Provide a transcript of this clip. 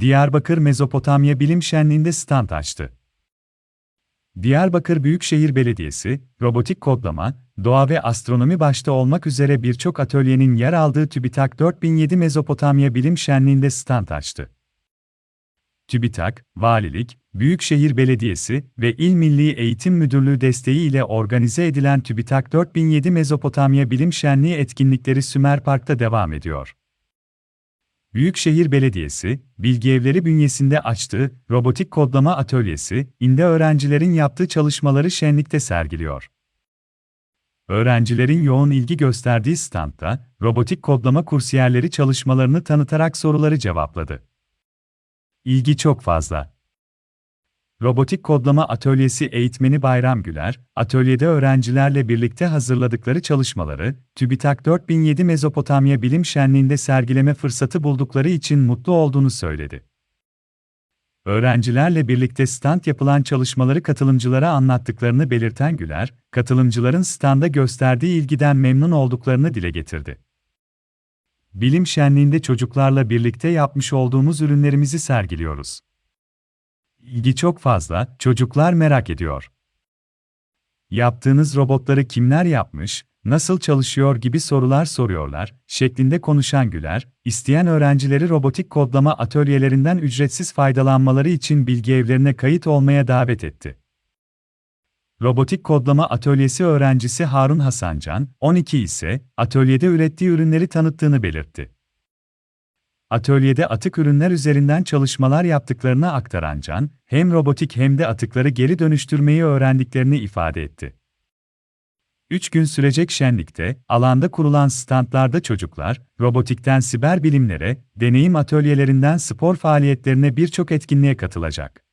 Diyarbakır Mezopotamya Bilim Şenliği'nde stand açtı. Diyarbakır Büyükşehir Belediyesi, robotik kodlama, doğa ve astronomi başta olmak üzere birçok atölyenin yer aldığı TÜBİTAK 4007 Mezopotamya Bilim Şenliği'nde stand açtı. TÜBİTAK, Valilik, Büyükşehir Belediyesi ve İl Milli Eğitim Müdürlüğü desteği ile organize edilen TÜBİTAK 4007 Mezopotamya Bilim Şenliği etkinlikleri Sümer Park'ta devam ediyor. Büyükşehir Belediyesi, Bilgi Evleri bünyesinde açtığı robotik kodlama atölyesi, inde öğrencilerin yaptığı çalışmaları şenlikte sergiliyor. Öğrencilerin yoğun ilgi gösterdiği standta, robotik kodlama kursiyerleri çalışmalarını tanıtarak soruları cevapladı. İlgi çok fazla. Robotik kodlama atölyesi eğitmeni Bayram Güler, atölyede öğrencilerle birlikte hazırladıkları çalışmaları, TÜBİTAK 4007 Mezopotamya Bilim Şenliği'nde sergileme fırsatı buldukları için mutlu olduğunu söyledi. Öğrencilerle birlikte stand yapılan çalışmaları katılımcılara anlattıklarını belirten Güler, katılımcıların standa gösterdiği ilgiden memnun olduklarını dile getirdi. Bilim Şenliği'nde çocuklarla birlikte yapmış olduğumuz ürünlerimizi sergiliyoruz. İlgi çok fazla, çocuklar merak ediyor. Yaptığınız robotları kimler yapmış, nasıl çalışıyor gibi sorular soruyorlar, şeklinde konuşan Güler, isteyen öğrencileri robotik kodlama atölyelerinden ücretsiz faydalanmaları için bilgi evlerine kayıt olmaya davet etti. Robotik kodlama atölyesi öğrencisi Harun Hasancan, 12 ise atölyede ürettiği ürünleri tanıttığını belirtti. Atölyede atık ürünler üzerinden çalışmalar yaptıklarını aktaran Can, hem robotik hem de atıkları geri dönüştürmeyi öğrendiklerini ifade etti. Üç gün sürecek şenlikte, alanda kurulan standlarda çocuklar, robotikten siber bilimlere, deneyim atölyelerinden spor faaliyetlerine birçok etkinliğe katılacak.